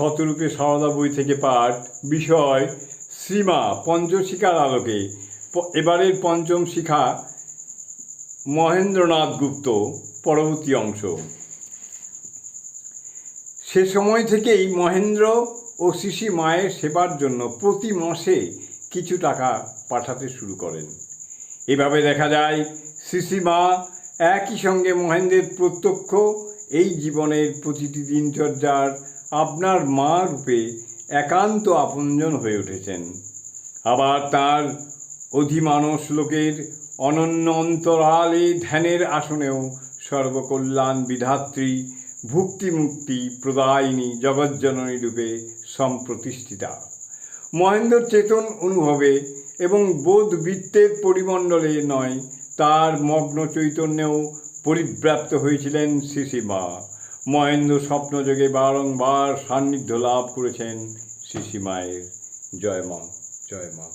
শতরূপে সারদা বই থেকে পাঠ, বিষয় শ্রীমা পঞ্চশিখার আলোকে। এবারের পঞ্চম শিখা মহেন্দ্রনাথ গুপ্ত, পরবর্তী অংশ। সে সময় থেকেই মহেন্দ্র ও শিশি মায়ের সেবার জন্য প্রতি মাসে কিছু টাকা পাঠাতে শুরু করেন। এভাবে দেখা যায়, শিশি মা একই সঙ্গে মহেন্দ্রের প্রত্যক্ষ এই জীবনের প্রতিটি দিনচর্যার আপনার মা রূপে একান্ত আপনজন হয়ে উঠেছেন। আবার তার অধিমানস লোকের অনন্য অন্তরালে ধ্যানের আসনেও সর্বকল্যাণ বিধাত্রী ভুক্তি মুক্তি প্রদায়িনী জগজ্জননী রূপে সম্প্রতিষ্ঠিতা। মহেন্দ্র চেতন অনুভবে এবং বোধ বৃত্তের পরিমণ্ডলে নয়, তার মগ্ন চৈতন্যেও পরিব্যাপ্ত হয়েছিলেন শিশিমা মহেন্দ্র স্বপ্নযোগে বারংবার সান্নিধ্য লাভ করেছেন শিশিমায়ের জয় মা জয় মা।